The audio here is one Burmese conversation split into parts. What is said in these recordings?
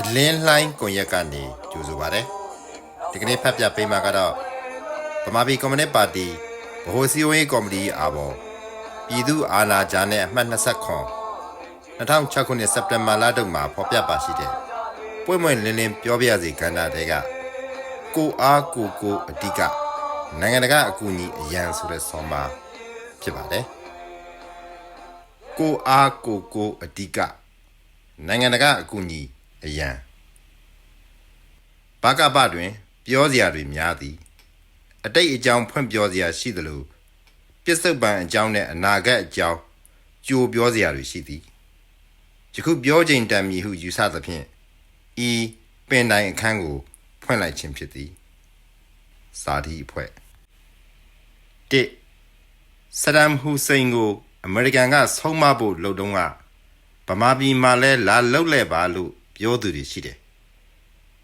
အလင်းလှိုင်းကွန်ရက်ကနေကြိုဆိုပါရစေဒီကနေ့ဖတ်ပြပေးမှာကတော့ဗမာပြည်ကွန်မြူနစ်ပါတီဗဟိုစည်းဝေးကော်မတီအားပေါ်ပြည်သူအာဏာကြားနဲ့အမှတ်29 2006ခုနှစ်စက်တင်ဘာလတုန်းမှာဖော်ပြပါရှိတဲ့ပွင့်ပွင့်လင်းလင်းပြောပြရစီကဏ္ဍတွေကကိုအားကိုကိုအဓိက နိုင်ငံတကာအကူအညီအရန်ဆိုတဲ့ဆောင်းပါးဖြစ်ပါတယ်ကိုအားကိုကိုအဓိကနိုင်ငံတကာအကူအညီအရန်ဘာကပတွင် ပြောစရာတွေများသည်အတိတ်အကြောင်းဖွင့်ပြောစရာရှိသလိုပြစ္ဆုတ်ပံအကြောင်းနဲ့အနာဂတ်အကြောင်းကြိုပြောစရာတွေရှိသည်ယခုပြောချိန်တန်မည်ဟုယူဆသဖြင့်ဤပင်တိုင်အခန်းကိုဖွင့်လိုက်ခြင်းဖြစ်သည်စာဒီအဖွဲ့ ၁ဆဒမ်ဟူစိန်ကို အမေရိကန်ကဆုံးမဖို့လှုပ်တုံးကဗမာပြည်မှာလဲလာလှုပ်လဲပါလို့ပြောသူတွေရှိတယ်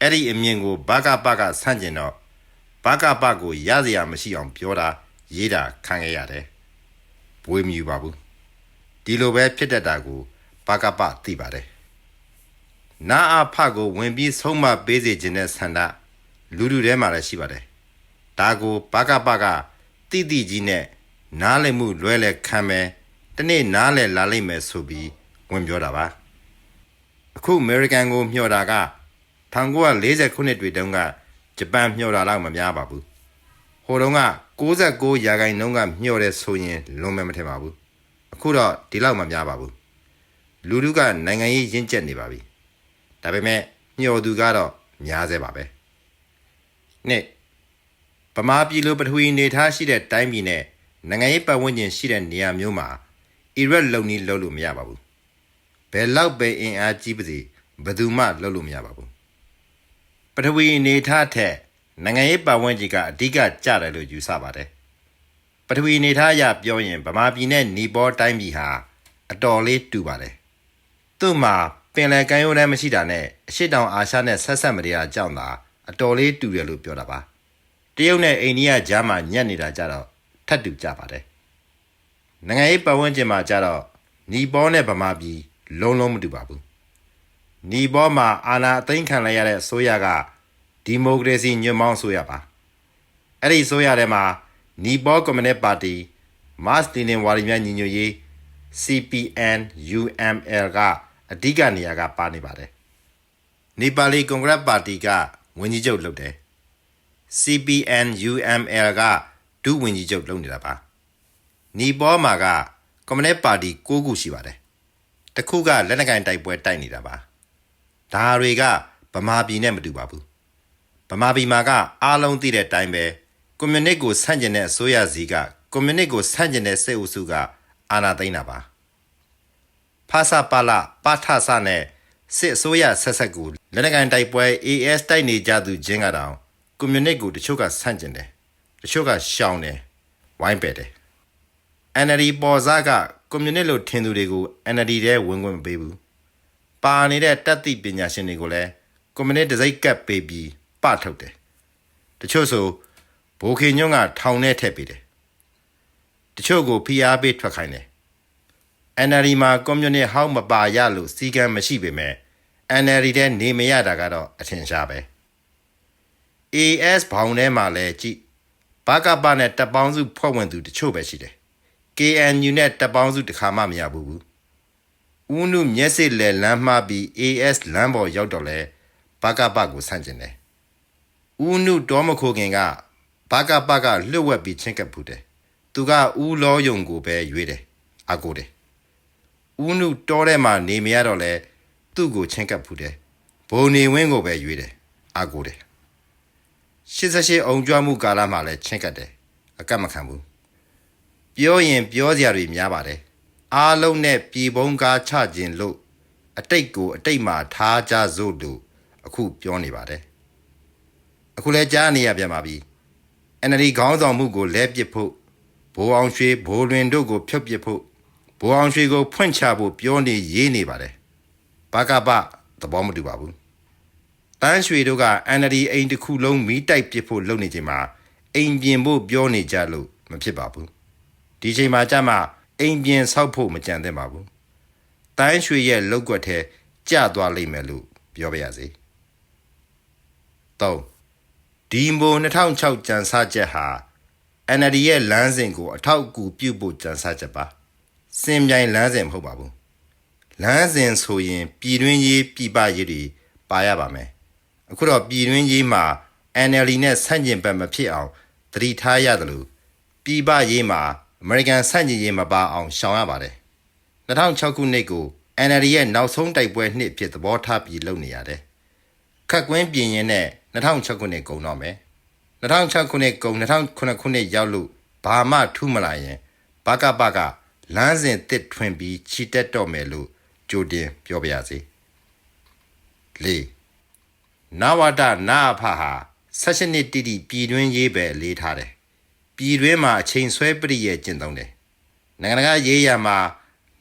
အဲ့ဒီအမြင်ကိုဘကပကဆန့်ကျင်တော့ဘကပကိုရစရာမရှိအောင်ပြောတာရေးတာခံခဲ့ရတယ်။ဘွေးမြူပါဘူး။ဒီလိုပဲဖြစ်တတ်တာကိုဘကပသိပါတယ်။နာအဖကိုဝင်ပြီးဆုံးမပေးစေခြင်းတဲ့ဆန္ဒလူလူထဲမှာလည်းရှိပါတယ်။ဒါကိုဘကပက တိတိကြီးနဲ့နားလည်မှုလွဲလဲခံမယ်တနေ့နားလည်လာလိမ့်မယ်ဆိုပြီးဝင်ပြောတာပါ။အခုအမေရိကန်ကိုမျှော်တာက1940ခုနှစ်တွေတုန်းကဂျပန်မျှော်တာတော့မများပါဘူး။ဟိုတုန်းက69ရာခိုင်နှုန်းကမျှော်တယ်ဆိုရင်လွန်မယ်မထင်ပါဘူး။အခုတော့ဒီလောက်မများပါဘူး။လူတို့ကနိုင်ငံရေးရင့်ကျက်နေပါပြီ။ဒါပေမဲ့မျှော်သူကတော့များသေးပါပဲ။နှစ် ဗမာပြည်လိုပထဝီနေထားရှိတဲ့တိုင်းပြည်နဲ့နိုင်ငံရေးပတ်ဝန်းကျင်ရှိတဲ့နေရာမျိုးမှာအီရတ်လုံနီးလုံလို့မရပါဘူး။ဘယ်လောက်ပဲအင်အားကြီးပါစေဘယ်သူမှလုံလို့မရပါဘူး။ပထဝီအနေထားထက်နိုင်ငံရေးပတ်ဝန်းကျင်ကအဓိကကျတယ်လို့ယူဆပါတယ်။ပထဝီအနေထားအရပြောရင်ဗမာပြည်နဲ့နီပေါတိုင်းပြည်ဟာအတော်လေးတူပါတယ်။သူ့မှာပင်လယ်ကမ်းရိုးတန်းမရှိတာနဲ့အရှိတောင်အာရှနဲ့ဆက်ဆက်မတရားအကြောင်းသာအတော်လေးတူတယ်လို့ပြောတာပါ။ တရုတ်နဲ့အိန္ဒိယကြားမှာညက်နေတာကြတော့ထပ်တူကြပါတယ်။နိုင်ငံရေးပတ်ဝန်းကျင်မှာကြတော့နီပေါနဲ့ဗမာပြည်လုံးလုံးမတူပါဘူး။နီဘောမှာအာဏာအသိမ်းခံလိုက်ရတဲ့အစိုးရကဒီမိုကရေစီညွတ်မောင်းအစိုးရပါအဲ့ဒီအစိုးရထဲမှာနီဘောကွန်မြူနစ်ပါတီမတ်စတင်နင်ဝါရီများညီညွတ်ရေး CPN UML ကအဓိကနေရာကပါနေပါတယ်နီပါလီကွန်ဂရက်ပါတီကဝန်ကြီးချုပ်လုပ်တယ် CPN UML ကဒုဝန်ကြီးချုပ်လုပ်နေတာပါနီဘောမှာကကွန်မြူနစ်ပါတီ၉ခုရှိပါတယ်တစ်ခုကလက်နက်ကိုင်တိုက်ပွဲတိုက်နေတာပါဒါတွေကဗမာပြည်နဲ့မတူပါဘူးဗမာပြည်မှာကအားလုံးသိတဲ့အတိုင်းပဲကွန်မြူနစ်ကိုဆန့်ကျင်တဲ့အစိုးရစီကကွန်မြူနစ်ကိုဆန့်ကျင်တဲ့စစ်အုပ်စုကအာဏာသိမ်းတာပါဖာစာပါလာပါထဆနဲ့စစ်အစိုးရဆက်ဆက်ကူလက်နက်ကိုင်တိုက်ပွဲ AS တိုက်နေကြသူချင်းကတောင် ကွန်မြူနစ်ကိုတချို့ကဆန့်ကျင်တယ်တချို့ကရှောင်တယ်ဝိုင်းပယ်တယ် NLD ပေါ်စားကကွန်မြူနစ်လို့ထင်သူတွေကို NLD ထဲဝင်ခွင့်မပေးဘူးပါနေတဲ့တက်သည့်ပညာရှင်တွေကိုလည်းကွန်မြူနစ်တစိုက်ကပ်ပေးပြီးပထုတ်တယ်တချို့ဆိုဘိုခေညွန့်ကထောင်ထဲထည့်ပေးတယ်တချို့ကိုဖိအားပေးထွက်ခိုင်းတယ် NLD မှာကွန်မြူနစ်ဟောင်းမပါရလို့စီကံမရှိပေမဲ့ NLD ထဲနေမရတာကတော့အထင်ရှားပဲ AS ဘောင်ထဲမှာလည်းကြည့်ဘကပနဲ့တပ်ပေါင်းစုဖွဲ့ဝင်သူတချို့ပဲရှိတယ် KNU နဲ့တပ်ပေါင်းစုတစ်ခါမှမရဘူးဘူးဦးနုမျက်စိလဲလမ်းမှားပြီး AS လမ်းပေါ်ရောက်တော့လဲဘကပကိုဆန့်ကျင်တယ်။ဦးနုတော်မခိုခင်ကဘကပကလှုပ်ဝက်ပြီးချင်းကပ်ဖူးတယ်။သူကဦးလောယုံကိုပဲရွေးတယ်။အကိုတယ်။ဦးနုတော်ထဲမှာနေမရတော့လဲသူ့ကိုချင်းကပ်ဖူးတယ်။ဘုံနေဝင်းကိုပဲရွေးတယ်။အကိုတယ်။ 88အောင်ကြွမှုကာလမှာလဲချင်းကပ်တယ်။အကတ်မခံဘူး။ပြောရင်ပြောစရာတွေများပါတယ်အားလုံးနဲ့ပြည်ပုံးကားချခြင်းလို့အတိတ်ကိုအတိတ်မှာထားကြစို့လို့အခုပြောနေပါတယ်အခုလဲကြားနေရပြန်ပါပြီ NLD ခေါင်းဆောင်မှုကိုလဲပစ်ဖို့ဘိုးအောင်ရွှေဘိုးလွင်တို့ကိုဖျုတ်ပစ်ဖို့ဘိုးအောင်ရွှေကိုဖွင့်ချဖို့ပြောနေရေးနေပါတယ်ဘာကပသဘောမတူပါဘူး တန်းရွှေတို့က NLD အိမ်တစ်ခုလုံးမီးတိုက်ပစ်ဖို့လုပ်နေချိန်မှာအိမ်ပြင်ဖို့ပြောနေကြလို့မဖြစ်ပါဘူးဒီချိန်မှာကြမှာအိမ်ပြင်ဆောက်ဖို့မကြံသင့်ပါဘူးတန်းရွှေရဲ့လောက်ကွက်ထဲကျသွားလိမ့်မယ်လို့ပြောပါရစေ၃ဒီမို2006ကြံစချက်ဟာ NLD ရဲ့လမ်းစဉ်ကိုအထောက်အကူပြုဖို့ကြံစချက်ပါစင်ပြိုင်လမ်းစဉ်မဟုတ်ပါဘူးလမ်းစဉ်ဆိုရင်ပြည်တွင်းရေးပြည်ပရေးတွေပါရပါမယ် အခုတော့ပြည်တွင်းရေးမှာ NLD နဲ့ဆန့်ကျင်ဘက်မဖြစ်အောင်သတိထားရတယ်လို့ပြည်ပရေးမှာ American ဆန့်ကျင်ရေးမပါအောင်ရှောင်ရပါတယ်2006ခုနှစ်ကို NLD ရဲ့နောက်ဆုံးတိုက်ပွဲနှစ်ဖြစ်သဘောထားပြီးလုပ်နေရတယ်ခက်ကွင်းပြင်ရင်နဲ့2006ခုနှစ်ကုန်တော့မယ်2006ခုနှစ်ကုန်2009ခုနှစ်ရောက်လို့ဘာမှထူးမလာရင်ဘကဘကလမ်းစဉ်တစ်ထွင်ပြီးချီတက်တော့မယ်လို့ကြိုတင်ပြောပါရစေ၄ နဝတနာအဖဟာ16နှစ်တိတိပြည်တွင်းရေးပဲလေးထားတယ်ပြည်တွင်းမှာအချိန်ဆွဲပရိရဲ့ကျင့်သုံးတယ်နိုင်ငံတကာရေးရမှာ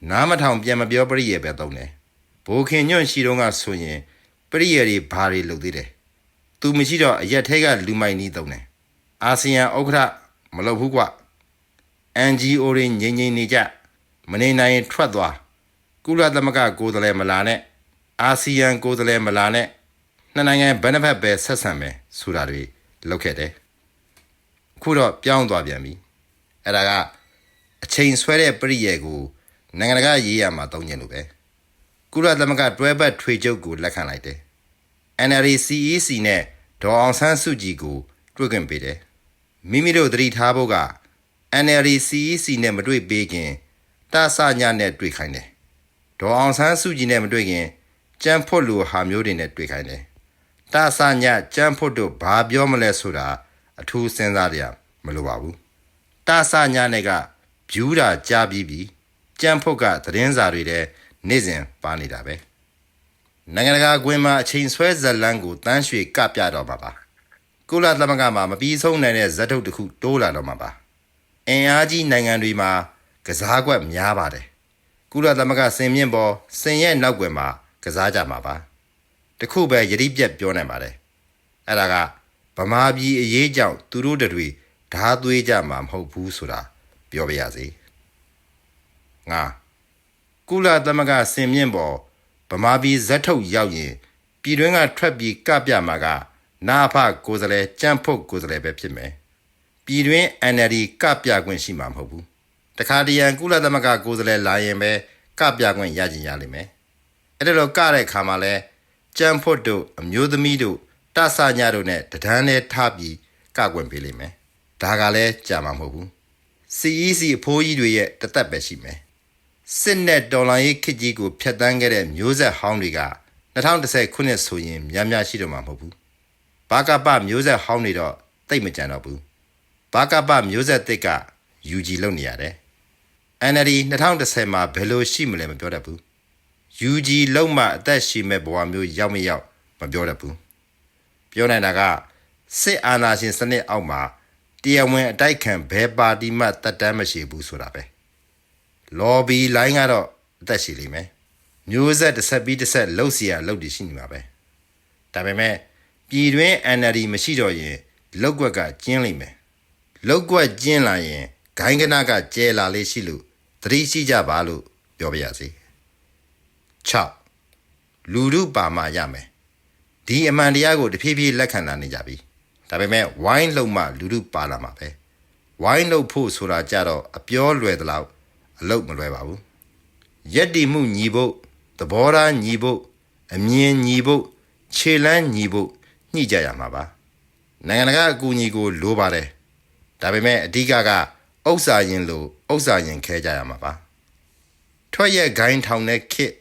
နားမထောင်ပြန်မပြောပရိရဲ့ပဲသုံးတယ်ဘိုးခင်ညွန့်ရှိတော့ကဆိုရင်ပရိရဲ့တွေဘာတွေလုပ်သေးတယ်သူမရှိတော့အရက်ထဲကလူမိုက်နီးသုံးတယ်အာဆီယံဥက္ကဋ္ဌမလုပ်ဘူးကွ NGO တွေငြိမ်ငြိမ်နေကြမနေနိုင်ရင်ထွက်သွားကုလသမဂ္ဂကိုယ်စားလှယ်မလာနဲ့အာဆီယံကိုယ်စားလှယ်မလာနဲ့ နှစ်နိုင်ငံဘယ်နှဖက်ပဲဆက်ဆံမယ်ဆိုတာတွေလုပ်ခဲ့တယ်အခုတော့ပြောင်းသွားပြန်ပြီအဲ့ဒါကအချိန်ဆွဲတဲ့ပရိယေကိုနိုင်ငံတကာရေးရမှာတုံးကျင်လို့ပဲကုလသမဂ္ဂတွဲဘက်ထွေချုပ်ကိုလက်ခံလိုက်တယ် NLD CEC နဲ့ဒေါ်အောင်ဆန်းစုကြည်ကိုတွေ့ခွင့်ပေးတယ်မိမိတို့သတိထားဖို့က NLD CEC နဲ့မတွေ့ပေးခင်တာဆညနဲ့တွေ့ခိုင်းတယ်ဒေါ်အောင်ဆန်းစုကြည်နဲ့မတွေ့ခင်ကြမ်းဖွတ်လူဟာမျိုးတွေနဲ့တွေ့ခိုင်းတယ် တာဆညကြမ်းဖွတ်တို့ဘာပြောမလဲဆိုတာအထူးစဉ်းစားရမလိုပါဘူးတာဆညနဲ့ကဂျူးတာကြားပြီးပြီကြမ်းဖွတ်ကသတင်းစာတွေထဲနေ့စဉ်ပါနေတာပဲနိုင်ငံတကာကွင်းမှာအချိန်ဆွဲဇက်လန်းကိုတန်းရွှေကပြတော့မှာပါကုလသမဂ္ဂမှာမပြီးဆုံးနိုင်တဲ့ဇက်ထုတ်တစ်ခုတိုးလာတော့မှာပါအင်အားကြီးနိုင်ငံတွေမှာကစားကွက်များပါတယ်ကုလသမဂ္ဂစင်မြင့်ပေါ်စင်ရဲ့နောက်ွယ်မှာကစားကြမှာပါ တခုပဲယတိပြက်ပြောနိုင်ပါတယ်အဲ့ဒါကဗမာပြည်အရေးကြောင့်သူတို့တွေဓာသွေးကြမှာမဟုတ်ဘူးဆိုတာပြောပြရစီငါကုလသမဂ္ဂစင်မြင့်ပေါ်ဗမာပြည်ဇက်ထုတ်ရောက်ရင်ပြည်တွင်းကထွက်ပြီးကပြမှာကနာဖကိုယ်စားလှယ်ကြမ်းဖုတ်ကိုယ်စားလှယ်ပဲဖြစ်မယ်ပြည်တွင်း NLD ကပြခွင့်ရှိမှာမဟုတ်ဘူးတခါတရံကုလသမဂ္ဂကိုယ်စားလှယ်လာရင်ပဲကပြခွင့်ရကြင်ရလိမ့်မယ်အဲ့ဒါတော့ကတဲ့ခါမှာလဲ ကြမ်းဖုတ်တို့အမျိုးသမီးတို့တဆညတို့နဲ့တဒန်းနဲ့ထားပြီးကကွင်ပေးလိမ့်မယ်ဒါကလည်းကြာမှာမဟုတ်ဘူး CEC အဖိုးကြီးတွေရဲ့တသက်ပဲရှိမယ်စစ်နဲ့ဒေါ်လာရေးခစ်ကြီးကိုဖျက်ဆီးခဲ့တဲ့မျိုးဆက်ဟောင်းတွေက2010ခုနှစ်ဆိုရင်များများရှိတော့မှာမဟုတ်ဘူးဘာကပမျိုးဆက်ဟောင်းတွေတော့တိတ်မကြံတော့ဘူးဘာကပမျိုးဆက်တစ်က UG လုပ်နေရတယ် NLD 2010မှာဘယ်လိုရှိမလဲမပြောတတ်ဘူး UG လုံးမှအသက်ရှိမဲ့ဘဝမျိုးရောက်မရောက်မပြောတတ်ဘူးပြောနိုင်တာကစစ်အာဏာရှင်စနစ်အောက်မှာတရားဝင်အတိုက်ခံဘယ်ပါတီမှတက်တမ်းမရှိဘူးဆိုတာပဲလော်ဘီလိုင်းကတော့အသက်ရှိလိမ့်မယ်မျိုးဆက်တစ်ဆက်ပြီးတစ်ဆက်လှုပ်เสียလှုပ်တည်ရှိနေမှာပဲဒါပေမဲ့ပြည်တွင်း NLD မရှိတော့ရင်လောက်ကွက်ကကျင်းလိမ့်မယ်လောက်ကွက်ကျင်းလာရင်ဂိုင်းကနကကျဲလာလေးရှိလို့သတိရှိကြပါလို့ပြောပါရစေ 6လူရုပါမရမယ်ဒီအမှန်တရားကိုတဖြည်းဖြည်းလက်ခံလာနေကြပြီဒါပေမဲ့ဝိုင်းလုံမှလူရုပါလာမှာပဲဝိုင်းလုံဖို့ဆိုတာကြတော့အပြောလွယ်သလောက်အလုတ်မလွယ်ပါဘူးရက်တီမှုညီဖို့သဘောထားညီဖို့အမြင်ညီဖို့ခြေလန်းညီဖို့ညှိကြရမှာပါနိုင်ငံတကာအကူအညီကိုလိုပါတယ်ဒါပေမဲ့အဓိကကဥစ္စာရင်လို့ဥစ္စာရင်ခဲကြရမှာပါထွက်ရက်ဂိုင်းထောင်တဲ့ခစ်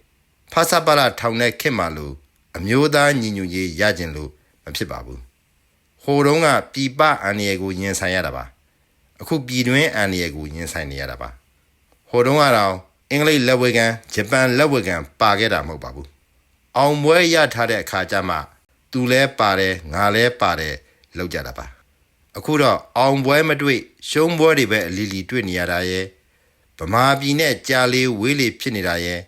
ဖာစာပါလာထောင်တဲ့ခစ်မှလို့အမျိုးသားညီညွတ်ရေးရကျင်လို့မဖြစ်ပါဘူးဟိုတုန်းကပြည်ပအန်ရယ်ကိုရင်ဆိုင်ရတာပါအခုပြည်တွင်းအန်ရယ်ကိုရင်ဆိုင်နေရတာပါဟိုတုန်းကတော့အင်္ဂလိပ်လက်ဝဲကန်ဂျပန်လက်ဝဲကန်ပါခဲ့တာမဟုတ်ပါဘူးအောင်ပွဲရထားတဲ့အခါကျမှသူလဲပါတယ်ငါလဲပါတယ်လောက်ကြတာပါအခုတော့အောင်ပွဲမတွေ့ရှုံးပွဲတွေပဲအလီလီတွေ့နေရတာရဲ့ဗမာပြည်နဲ့ကြာလေးဝေးလေးဖြစ်နေတာရဲ့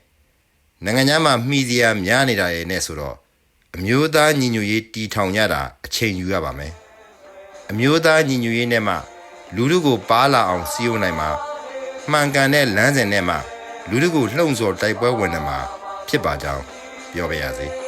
နိုင်ငံခြားမှာမှီစရာများနေတာရဲ့နဲ့ဆိုတော့အမျိုးသားညီညွတ်ရေးတီထောင်ကြတာအချိန်ယူရပါမယ်အမျိုးသားညီညွတ်ရေးနဲ့မှလူလူကိုပါလာအောင်စီယုံနိုင်မှာမှန်ကန်တဲ့လမ်းစဉ်နဲ့မှလူလူကိုလှုံ့ဆော်တိုက်ပွဲဝင်နေမှာဖြစ်ပါကြောင်းပြောပါရစေ။